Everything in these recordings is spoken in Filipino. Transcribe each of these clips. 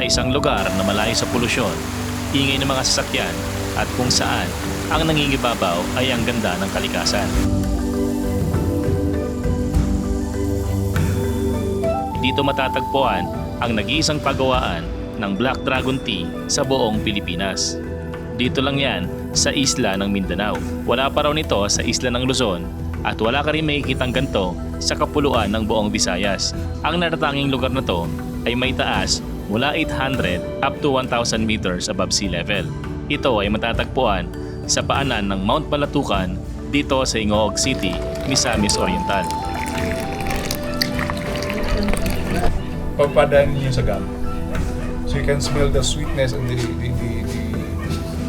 sa isang lugar na malayo sa polusyon, ingay ng mga sasakyan at kung saan ang nangingibabaw ay ang ganda ng kalikasan. Dito matatagpuan ang nag-iisang pagawaan ng Black Dragon Tea sa buong Pilipinas. Dito lang yan sa isla ng Mindanao. Wala pa raw nito sa isla ng Luzon at wala ka rin makikitang ganito sa kapuluan ng buong Visayas. Ang natatanging lugar na to ay may taas mula 800 up to 1,000 meters above sea level. Ito ay matatagpuan sa paanan ng Mount Balatukan dito sa Ingoog City, Misamis Oriental. pagpadaan niyo sa gum. So you can smell the sweetness and the the the, the,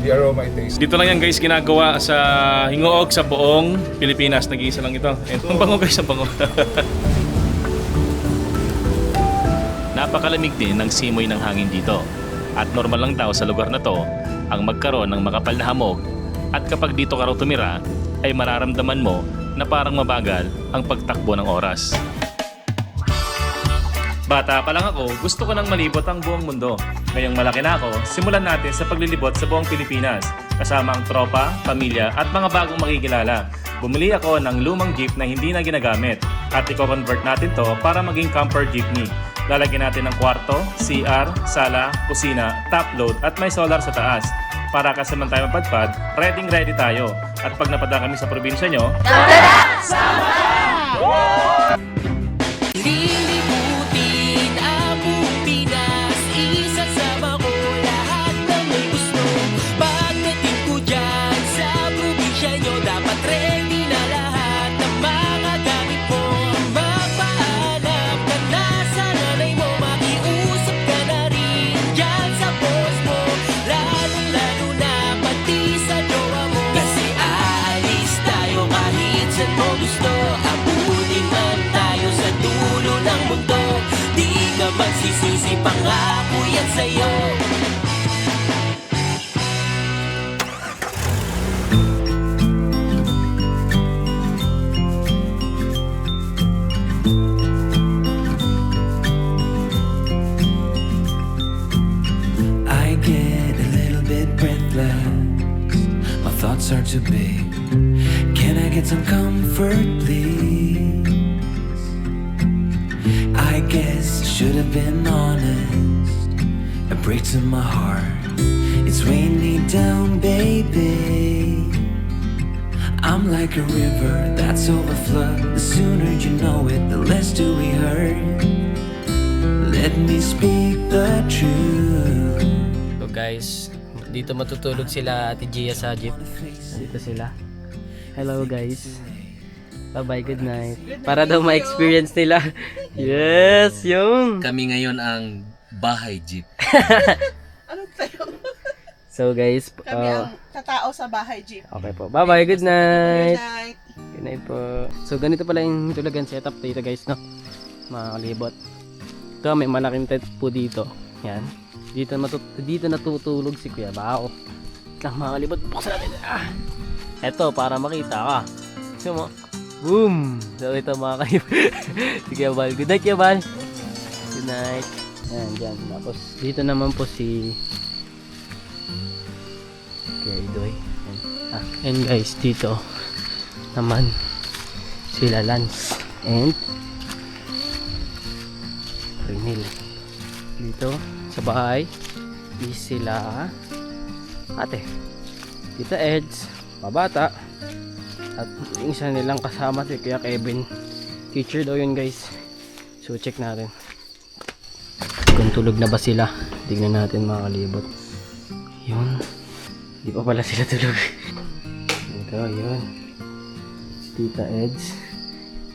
the aroma it tastes. Dito lang yan guys ginagawa sa Hingoog sa buong Pilipinas. Nag-iisa lang ito. Ito ang bango guys, ang bango. Napakalamig din ng simoy ng hangin dito. At normal lang daw sa lugar na to ang magkaroon ng makapal na hamog at kapag dito ka raw tumira ay mararamdaman mo na parang mabagal ang pagtakbo ng oras. Bata pa lang ako, gusto ko nang malibot ang buong mundo. Ngayong malaki na ako, simulan natin sa paglilibot sa buong Pilipinas. Kasama ang tropa, pamilya at mga bagong makikilala. Bumili ako ng lumang jeep na hindi na ginagamit at i-convert natin to para maging camper jeepney. Lalagyan natin ng kwarto, CR, sala, kusina, top load at may solar sa taas. Para kasaman tayo mapadpad, ready ready tayo. At pag napada kami sa probinsya nyo, Lilibutin magsisisi, pangako yan sa'yo I I guess I should have been honest. It breaks in my heart. It's weighing me down, baby. I'm like a river that's overflowed. The sooner you know it, the less do we hurt. Let me speak the truth. So guys, dito matutulog sila Ate Gia sa jeep. Dito sila. Hello guys. Bye-bye, good night. Para daw ma-experience nila. Yes, yun. Kami ngayon ang bahay jeep. Ano tayo? So guys, Kami uh, ang tatao sa bahay jeep. okay po. Bye-bye, good Good night. night. Good night po. So ganito pala yung tulagan setup dito guys, no? Mga kalibot. Ito, may malaking tent po dito. Yan. Dito, matut dito natutulog si Kuya Bao. Lang mga kalibot, buksan natin. Ah! Ito, para makita ka. Gusto mo? Boom! So ito mga kalibot. si Kuya Bal. Good night, Kuya Bal. Good night. Yan, dyan. Tapos, dito naman po si Kuya Idoy. Yan. Ah, and guys, dito naman sila Lance and Renil dito sa bahay is sila ate Tita Eds mabata at yung isa nilang kasama si Kuya Kevin. Teacher daw yun guys. So check natin. Kung tulog na ba sila? Tignan natin mga kalibot. Yun. Di pa pala sila tulog. Ito yun. Si Tita Eds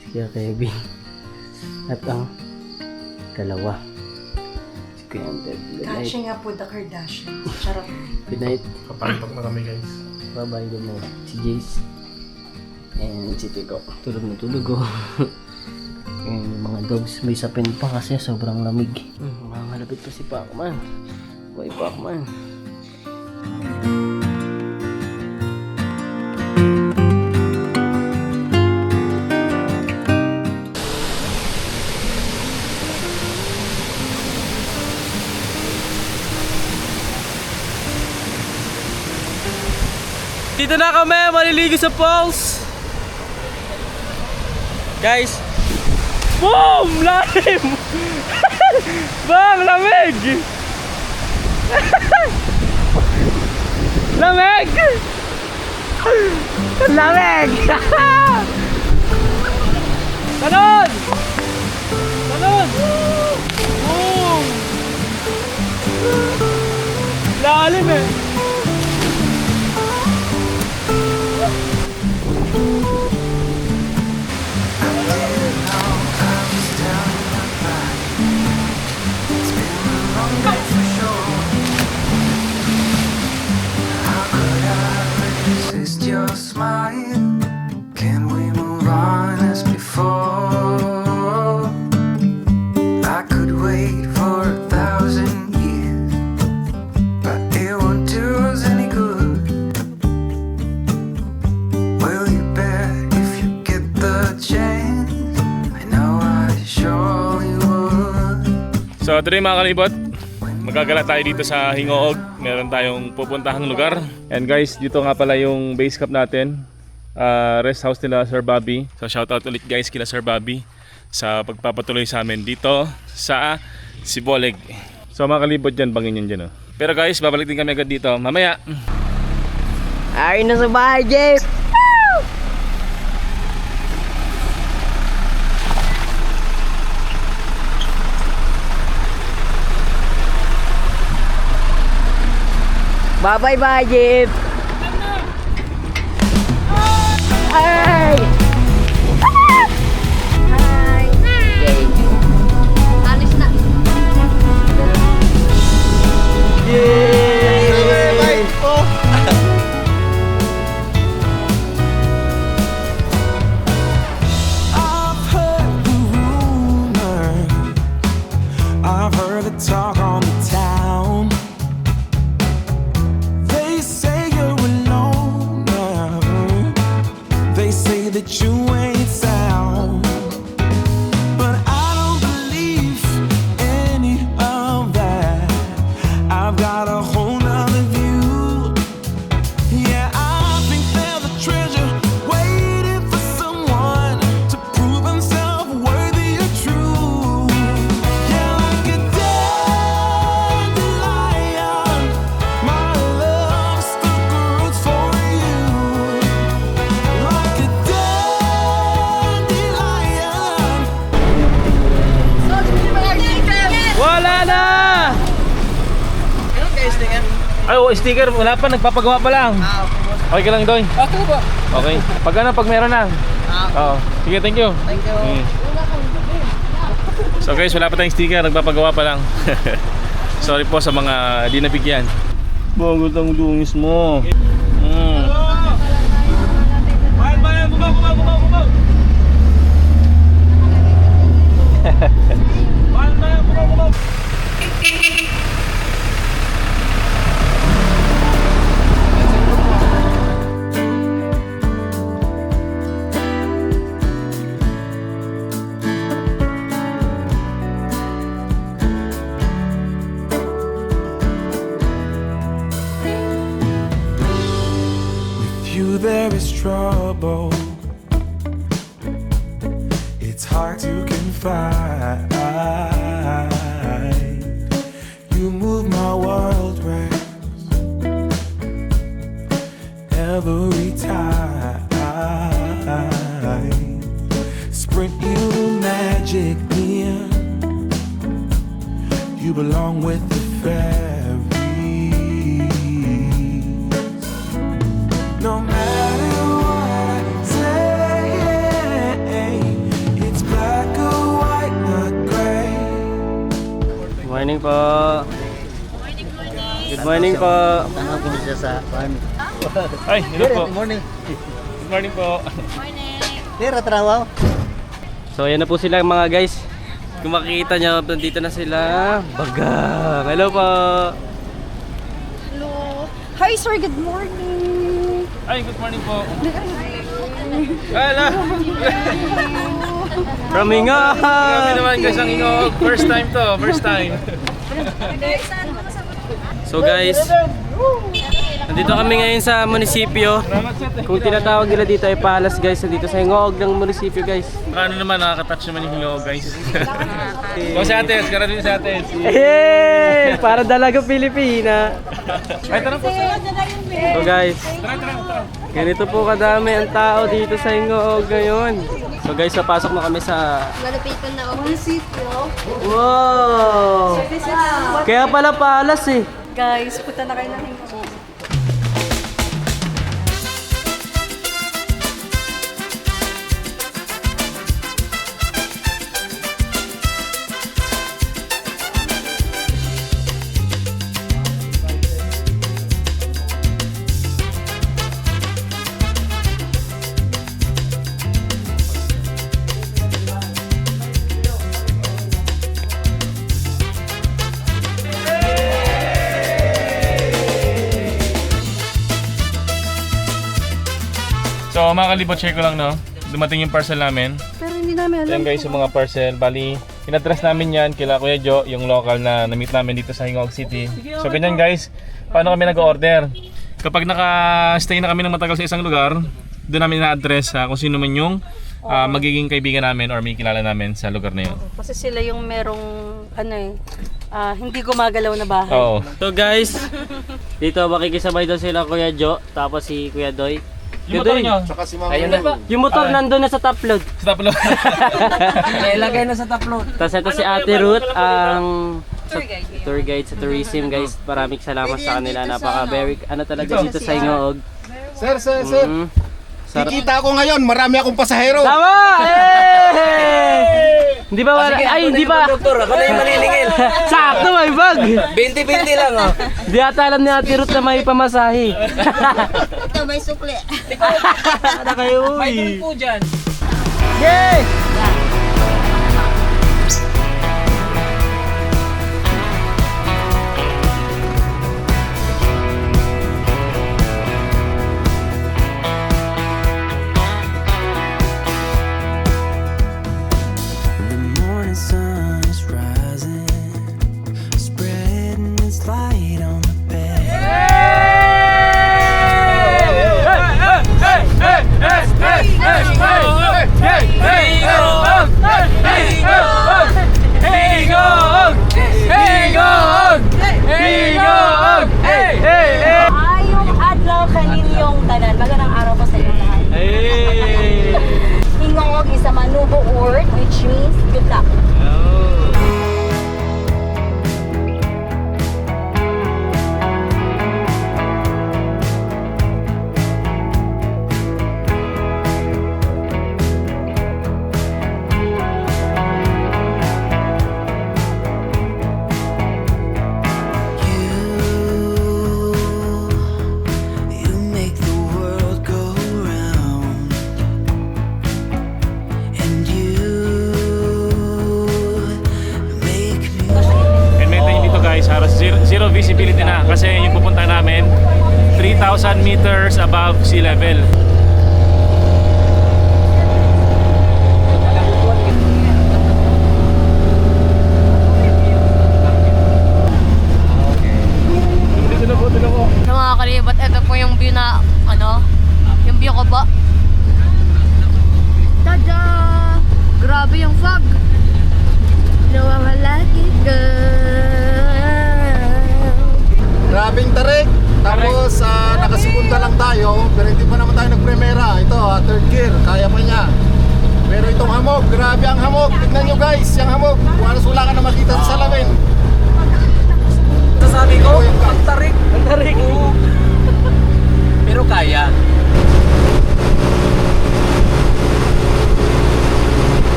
si Kuya Kevin. At ang dalawa. Si Kuya night. Kasi nga po the Kardashian. Charot. good night. Kapantok na kami guys. bye bye good night. Si Jace Ayan, city ko. Tulog na tulog ko. Oh. Ayan, mga dogs may sapin pa kasi sobrang lamig. Hmm, malapit pa si Pacman. Boy Pacman. Dito na kami, maliligo sa falls! Guys. Boom! Lalim! Bang! Lamig! Lamig! Lamig! Talon! Talon! Boom! Lalim eh! Today mga kalibot, magagala tayo dito sa Hingoog. Meron tayong pupuntahang lugar. And guys, dito nga pala yung base camp natin. Ah, rest house nila Sir Bobby. So shoutout ulit guys kila Sir Bobby sa pagpapatuloy sa amin dito sa Siboleg. So mga kalibot dyan, bangin yan dyan. Oh. Pero guys, babalik din kami agad dito. Mamaya, Ay, nasa bahay, Jeff! Bye! Ay! Hi! Yay! Alis na. Yay! Say that you ain't sticker, wala pa, nagpapagawa pa lang. Ah, Okay ka lang, Doy? okay po. Okay. Pag ano, pag meron na. Ah, Oo. Sige, thank you. thank you. Mm. So guys, wala pa tayong sticker, nagpapagawa pa lang. Sorry po sa mga di nabigyan. Bagot ang dungis mo. Mm. Bayan, bayan, kumaw, kumaw. It's hard to confide. You move my world round every time. Sprint you magic in. You belong with Morning po. Good morning po. Ay, hello po. Good morning. Good morning po. So ayan na po sila mga guys. Kung makikita nyo, nandito na sila. Bagang. Hello po. Hello. Hi, sir. Good morning. Ay, good morning po. Ala. From Inga. Grabe naman guys ang ingog. First time to, first time. So guys, Dito kami ngayon sa munisipyo. Kung tinatawag nila dito ay Palas guys. Dito sa Hingoog ng munisipyo guys. Ano naman, nakaka-touch naman yung hingo, guys. Go sa ates, kara din sa ates. Hey! Para dalaga Pilipina. Ay, tara po. So guys, ganito po kadami ang tao dito sa Hingoog ngayon. So guys, papasok na kami sa... Malapitan na ako. Munisipyo. Wow! Kaya pala Palas eh. Guys, punta na kayo ng Hingo. So mga kalibot, share ko lang no. Dumating yung parcel namin. Pero hindi namin Ayan guys, yung mga parcel. Bali, inaddress namin yan kila Kuya Jo, yung local na na-meet namin dito sa Hingog City. So ganyan guys, paano kami nag-order? Kapag naka-stay na kami ng matagal sa isang lugar, doon namin na-address ah, kung sino man yung ah, magiging kaibigan namin or may kilala namin sa lugar na yun. Kasi sila yung merong, ano eh, ah, hindi gumagalaw na bahay. Oo. So guys, dito makikisabay daw sila Kuya Jo, tapos si Kuya Doy. Yung motor nyo, Ayun na. Yung motor nandun na sa top load. stop lo. Nailagay na sa taplo. Tapos ito si Ate Ruth, ang tour guide, tour guide sa tourism guys. Maraming salamat sa kanila. Napaka very ano talaga dito sa Ingoog. Sir, sir, sir. Sarap. Kikita ko ngayon, marami akong pasahero. Tama! Eh! Hindi ba wala? Ay, hindi ba? Doktor, ako na yung manilingil. Sakto, may bag! 20-20 lang oh. Di ata alam ni Ate Ruth na may pamasahe. Ito, may sukli. Ano kayo, uy? po dyan. Yay!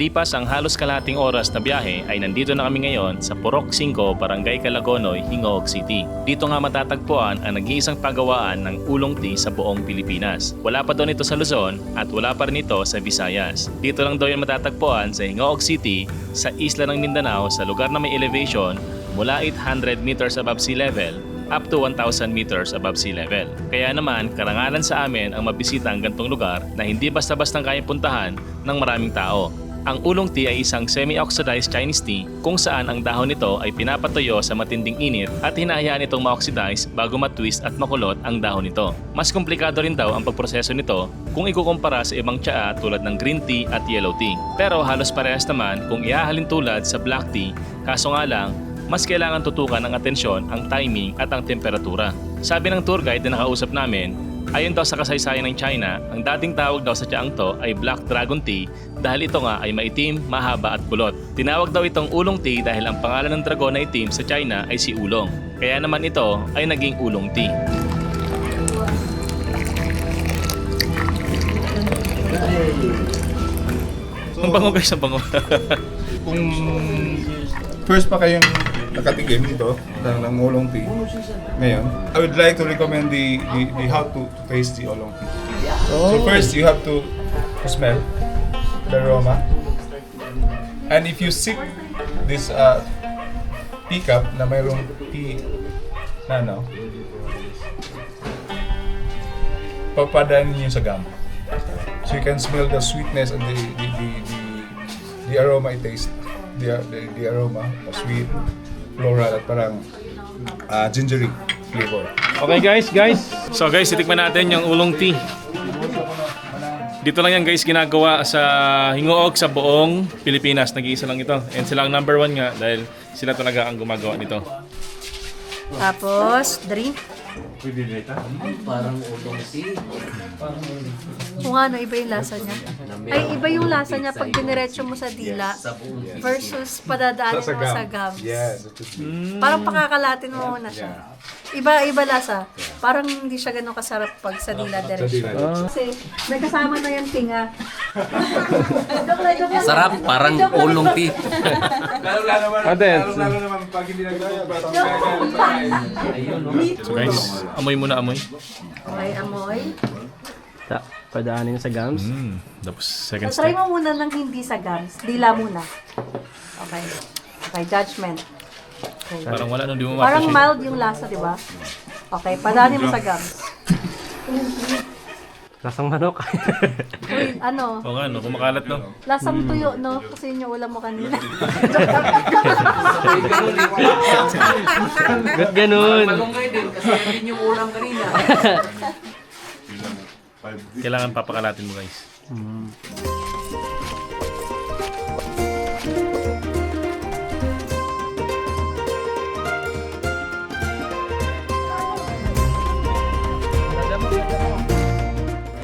Makalipas ang halos kalahating oras na biyahe ay nandito na kami ngayon sa Purok 5, Barangay Calagonoy, Hingoog City. Dito nga matatagpuan ang nag-iisang pagawaan ng ulong tea sa buong Pilipinas. Wala pa daw nito sa Luzon at wala pa rin ito sa Visayas. Dito lang daw yan matatagpuan sa Hingoog City sa isla ng Mindanao sa lugar na may elevation mula 800 meters above sea level up to 1,000 meters above sea level. Kaya naman, karangalan sa amin ang mabisita ang gantong lugar na hindi basta-bastang kayang puntahan ng maraming tao. Ang ulong tea ay isang semi-oxidized Chinese tea kung saan ang dahon nito ay pinapatuyo sa matinding init at hinahayaan itong ma-oxidize bago matwist at makulot ang dahon nito. Mas komplikado rin daw ang pagproseso nito kung ikukumpara sa ibang tsaa tulad ng green tea at yellow tea. Pero halos parehas naman kung ihahalin tulad sa black tea, kaso nga lang mas kailangan tutukan ng atensyon ang timing at ang temperatura. Sabi ng tour guide na nakausap namin, ayon daw sa kasaysayan ng China, ang dating tawag daw sa tiyaang to ay Black Dragon Tea dahil ito nga ay maitim, mahaba at kulot. Tinawag daw itong ulong tea dahil ang pangalan ng dragon na itim sa China ay si Ulong. Kaya naman ito ay naging ulong tea. Ang bango guys, ang bango. kung first pa kayong nakatikim nito ng, ng Oolong tea ngayon, I would like to recommend the, the, the how to, to taste the Oolong tea. So first, you have to, smell the aroma. And if you sip this uh, teacup na mayroong tea na ano, papadaan niyo sa gum. So you can smell the sweetness and the the, the, the, the aroma it tastes. The, the, the aroma, uh, sweet, floral at parang uh, gingery flavor. Okay guys, guys. So guys, titikman natin yung ulong tea. Dito lang yan guys ginagawa sa Hingoog sa buong Pilipinas. Nag-iisa lang ito. And sila ang number one nga dahil sila talaga ang gumagawa nito. Tapos, drink. Parang ulong tea. Kung ano, iba yung lasa niya. Ay, iba yung lasa niya pag diniretso mo sa dila versus padadaanin mo sa gums. Yes. Parang pakakalatin mo muna siya. Iba, iba lasa. Parang hindi siya ganun kasarap pag sa dila diretso. Kasi may kasama na yung tinga. Sarap, parang ulong tea. Ate, naman pag hindi so guys, amoy muna amoy. Okay, amoy. Ta, padaanin sa gums. Mm, tapos second So, try step. mo muna ng hindi sa gums. Dila muna. Okay. Okay, judgment. Okay. Parang wala nung di mo Parang ma-appreciate. mild yung lasa, di ba? Okay, padaanin mo sa gums. Lasang manok. Uy, ano? Oo nga, no, kumakalat no. Lasang tuyo, no? Kasi yun yung ulam mo kanina. Ba't ganun? Malunggay din kasi yun yung ulam kanina. Kailangan papakalatin mo guys.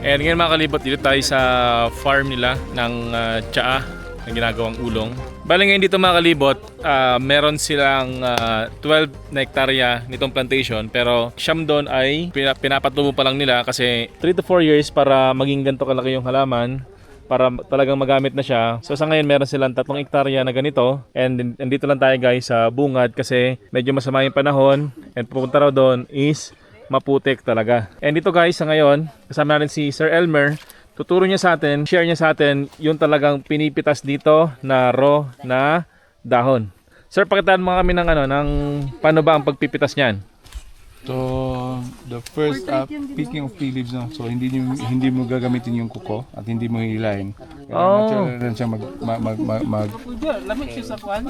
And ngayon mga kalibot, dito tayo sa farm nila ng uh, tsaa na ginagawang ulong. Bali ngayon dito mga kalibot, ah, meron silang ah, 12 na hektarya nitong plantation pero siyam doon ay pina- pinapatubo pa lang nila kasi 3 to 4 years para maging ganito kalaki yung halaman para talagang magamit na siya. So sa ngayon meron silang tatlong hektarya na ganito and andito lang tayo guys sa bungad kasi medyo masama yung panahon and pupunta raw doon is maputik talaga. And dito guys sa ngayon, kasama natin si Sir Elmer. Tuturo niya sa atin, share niya sa atin yung talagang pinipitas dito na raw na dahon. Sir, pakitaan mo kami ng ano, ng paano ba ang pagpipitas niyan? So, the first uh, picking of tea leaves, no? so hindi mo, hindi mo gagamitin yung kuko at hindi mo hilahin. Kaya Oh. natural lang siya mag... mag, mag, mag, mag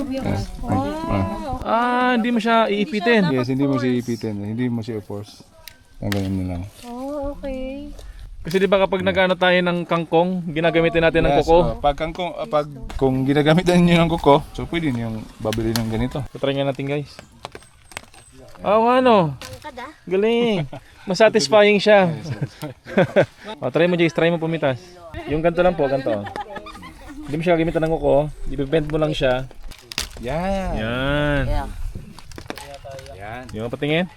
Yes, mag- ah. Ah, hindi mo siya iipitin. yes, hindi mo siya ipitin, hindi mo siya force. Ang ganyan na lang. oh, okay. Kasi di ba kapag nagano tayo ng kangkong, ginagamitin natin ng Yes, kuko. uh, pag, kung, kung, uh, pag kung ginagamit niyo ng kuko, so pwede niyo babili ng ganito. So, try nga natin guys. Oo nga no. Galing. Mas satisfying siya. o, try mo Jace, try mo pumitas. Yung ganito lang po, ganito. Hindi mo siya gagamitan ng kuko. Ibibend mo lang siya. Yan. Yan. Yan. Yung patingin.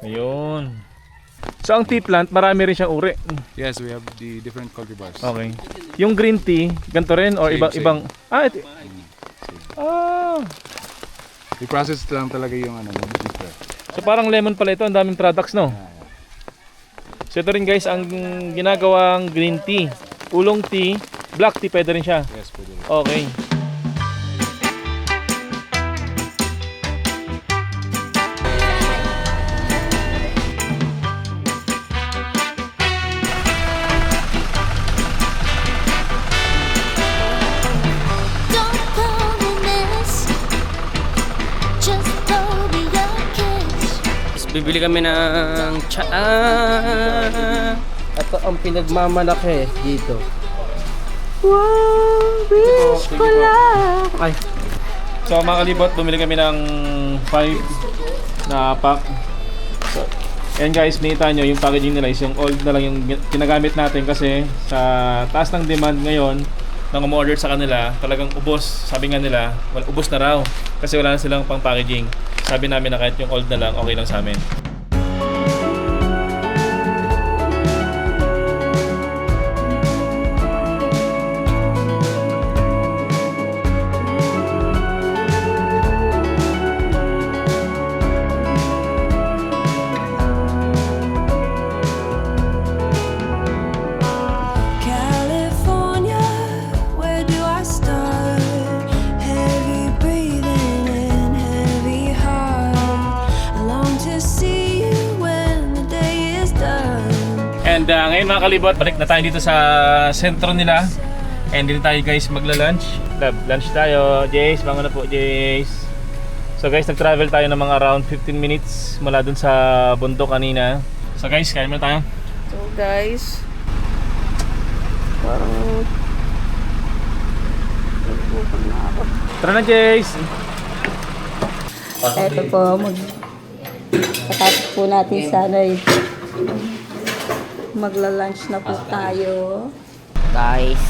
Ayun. So ang tea plant, marami rin siyang uri. Yes, we have the different cultivars. Okay. Yung green tea, ganito rin or Same, ibang same. ibang Ah, ito. Ah. I-process lang talaga yung ano. So parang lemon pala ito, ang daming products, no? So ito rin guys, ang ginagawang green tea. Ulong tea, black tea pwede rin siya. Yes, pwede rin. Okay. Bibili kami ng cha... Ah! Ito ang pinagmamalaki dito. Wow, wish ko lang. Ay. So mga kalibot, bumili kami ng 5 na pack. So, and guys, nakita nyo yung packaging nila is yung old na lang yung ginagamit natin kasi sa taas ng demand ngayon nang umorder sa kanila, talagang ubos. Sabi nga nila, wala, ubos na raw kasi wala na silang pang packaging. Sabi namin na kahit yung old na lang, okay lang sa amin. Ngayon mga kalibot, balik na tayo dito sa sentro nila. And dito tayo guys magla-lunch. Love, lunch tayo. Jace, bangon na po Jace. So guys, nag-travel tayo ng mga around 15 minutes mula dun sa bundok kanina. So guys, kain muna tayo. So guys, parang Tara na Jace! Ito po, mag... Patapos po natin sana eh. Magla-lunch na po tayo. Guys.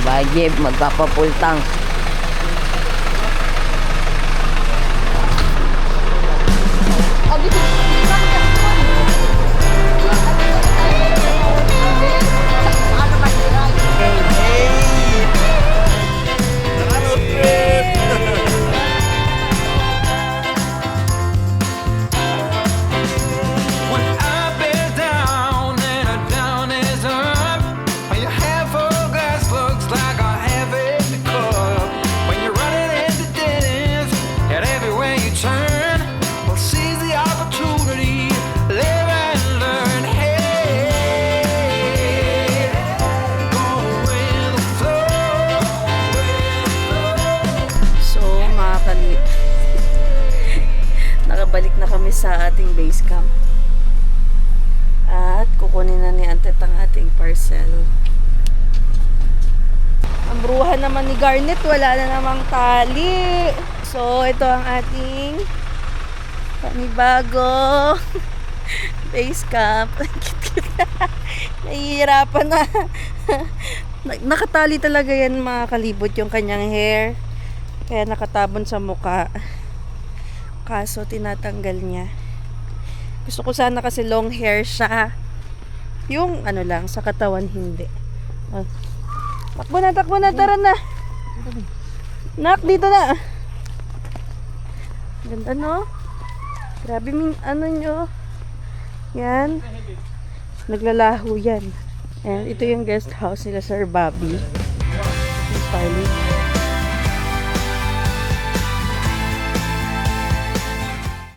Bagib, magpapapultang. Wala na namang tali. So, ito ang ating panibago base camp. Nahihirapan na. Na- Nakatali talaga yan mga kalibot yung kanyang hair. Kaya nakatabon sa muka. Kaso tinatanggal niya. Gusto ko sana kasi long hair siya. Yung ano lang, sa katawan hindi. Oh. Takbo na, takbo na, tara na. Nak, dito na. Ganda no? Grabe min, ano nyo. Yan. Naglalaho yan. And ito yung guest house nila Sir Bobby. Yung.